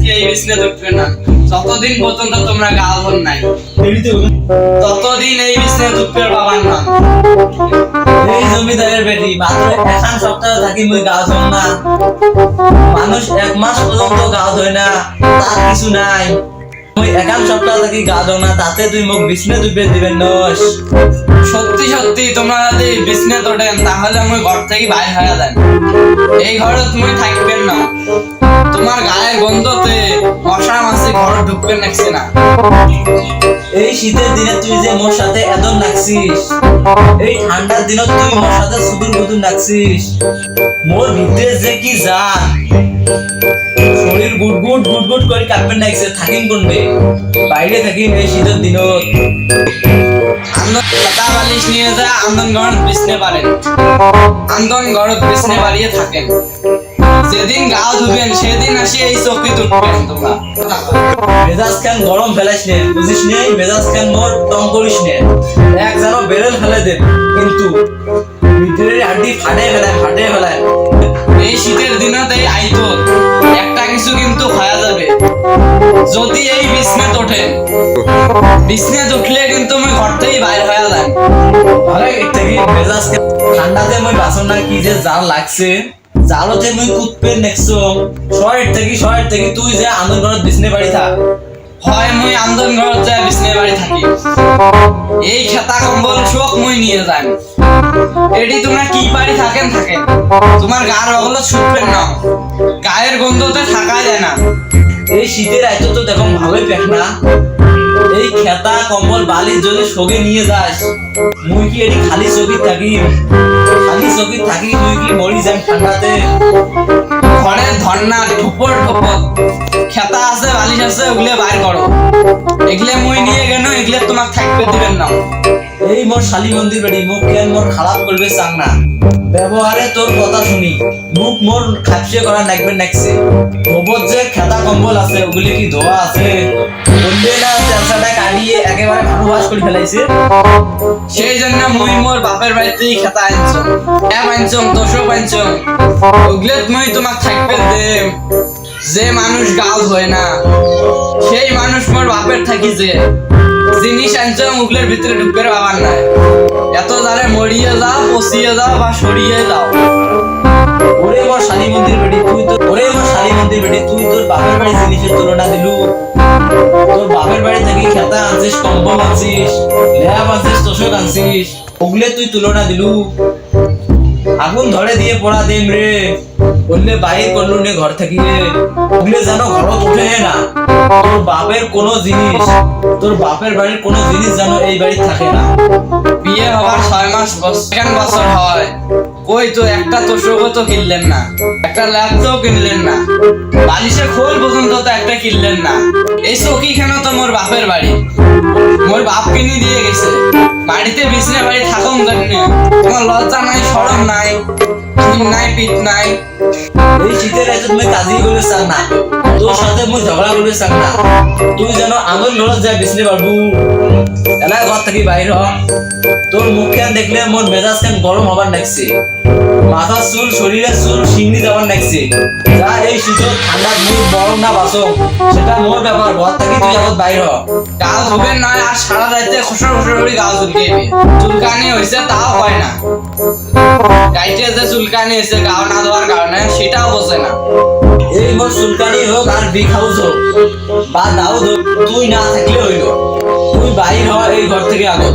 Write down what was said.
আজকে এই বিছনে না। যতদিন পর্যন্ত তোমরা গাল নাই, ততদিন এই বিছনে নাম। এই জমিদারের বেটি মাত্র এখন সপ্তাহ থাকি মুই ধর না। মানুষ এক মাস পর্যন্ত গাও ধরে না, তার কিছু নাই। মুই একান সপ্তাহ থাকি গা ধর না, তাতে তুই মোক বিষ্ণু দুবে দিবেন নস সত্যি সত্যি, তোমরা যদি বিছনে তোটেন তাহলে আমি ঘর থেকে বাইরে হয়ে যান এই ঘরে তুমি থাকবেন না। তোমার গায়ের গন্ধতে মশা মাছি ঘর ঢুকবে নাকছে না। এই শীতের দিনে তুই যে মোর সাথে এত নাকছিস, এই ঠান্ডার দিনত তুই মোর সাথে সুদূর বুদুর নাকছিস, মোর ভিতরে যে কি জান শরীর গুট গুট গুট গুট করে কাঁপবে নাকছে, থাকিম কোনবে বাইরে থাকিম এই শীতের পাতা বালিশ নিয়ে যা ঘর বিছনে পারেন আন্দন ঘর বিছনে বাড়িয়ে থাকেন। যেদিন গাও ধুবেন, সেদিন আসি এই চৌকি উঠবেন তোমরা। মেজাজ গরম ফেলাইস নে? বুঝিস নে মেজাজ মোর টং করিস নে? এক যেন বেরেল ফেলে দেন, কিন্তু ভিতরের হাড্ডি ফাটে ফেলায় ফাটে ফেলায়। এই শীতের আইতো, একটা কিছু কিন্তু যাবে। যদি এই বিছনে ওঠেন বিছনে উঠলে কিন্তু আমি ঘর থেকে বাইরে হয়ে যান আরে কি ঠান্ডাতে মই বাসন না কি যে জাল লাগছে। জালতে মই কুতপে নেক্সো, শহরের থেকে থেকে তুই যে বিছনে বাড়ি থাক। হয়, মুই আন্দন ঘর যায় বাড়ি থাকি এই কম্বল শোক মুই নিয়ে যান এটি তোমরা কি বাড়ি থাকেন তোমার ছুটবেন না। গায়ের গন্ধতে থাকা যায় না। এই শীতের আইতো তো দেখো ভালোই পেট না। এই খেতা কম্বল বালিশ যদি সগে নিয়ে যাস। মুই কি এটি খালি চকি থাকি চকি থাকি তুই কি মরি যাম ঠান্ডাতে ঘরে ধর্না ঠোপর ঠোপর খেতা আছে, বালিশ আছে ওগুলো বাইর করো এগুলো মুই নিয়ে গেল এগুলো তোমার থাকবে দিবেন না। এই মোর শালি মন্দির বেড়ি মুখ মোর খারাপ করবে চাং না। ব্যবহারে তোর কথা শুনি। মুখ মোর খাপসে করা নাকবে নাকছে গোবর যে খেতা কম্বল আছে, ওগুলি কি ধোয়া আছে? বললে না, চেঁচাটা কাটিয়ে একেবারে ভালোবাস করে ফেলাইছে। সেই জন্য মুই মোর বাপের বাড়িতেই খেতা আনছম এক আনছম তোষক আনছম ওগুলো মুই তোমাক থাকবে দেম। যে মানুষ গাল হয় না, সেই মানুষ মোর বাপের থাকি যে। জিনিস আনছম ওগুলোর ভিতরে ঢুকের বাবার নাই এত জালে মরিয়ে যাও, পচিয়ে যাও বা সরিয়ে যাও। ওরে মোর শালি মন্দির বেড়ি তুই তো ওরে মন্দির বেড়ি তুই তোর বাপের বাড়ি জিনিসের তুলনা দিলু। তোর বাপের বাড়ি থেকে খেতা আনছিস, কম্বল আনছিস, ল্যাব আনছিস, তোষক আনছিস, ওগুলে তুই তুলনা দিলু। আগুন ধরে দিয়ে পড়া দেম রে। বললে করলু নে ঘর থেকে। রে ওগুলে যেন ঘরত ওঠে না। তোর বাপের কোনো জিনিস, তোর বাপের বাড়ির কোনো জিনিস যেন এই বাড়ি থাকে না। বিয়ে হওয়ার ছয় মাস সেকেন্ড বছর হয়। কই তো একটা তোষকও তো কিনলেন না, একটা ল্যাপটপ কিনলেন না, বালিশে খোল পর্যন্ত তো একটা কিনলেন না। এই চৌকি কেন তো মোর বাপের বাড়ি? মোর বাপ কিনে দিয়ে গেছে। বাড়িতে বিছনে বাড়ি থাকুন জন্য। তোমার লজ্জা নাই সরম নাই নাই, পিঠ নাই। এই শীতের রাতে তুমি কাজই চান না। তোর সাথে মুই ঝগড়া করে চান না তুই যেন আঙুল নড়ত যায় বিছনে পারবু এলাই ঘর থেকে বাইর হ। তোর মুখ খান দেখলে মোর মেজাজ খান গরম হবার লাগছে? মাথার চুল, শরীরের চুল সিংড়ি যাবার লাগছে। যা এই শীতত ঠান্ডা মুখ গরম না বাসো। সেটা মোর ব্যাপার, ঘর থেকে তুই আগত বাইর হ। গাল ধুবেন নয় আর সারা রাতে খসর খসর করে গাল চুলকাইবে চুলকানি হয়েছে, তাও হয় না। গাইতে যে চুলকানি হয়েছে গাও না দেওয়ার কারণে সেটাও বোঝে না। এই মোর চুলকানি হোক আর হাউস হোক, বা দাউদ হোক, তুই না থাকলে হইল। তুমি বাইর হওয়ার এই ঘর থেকে আগত।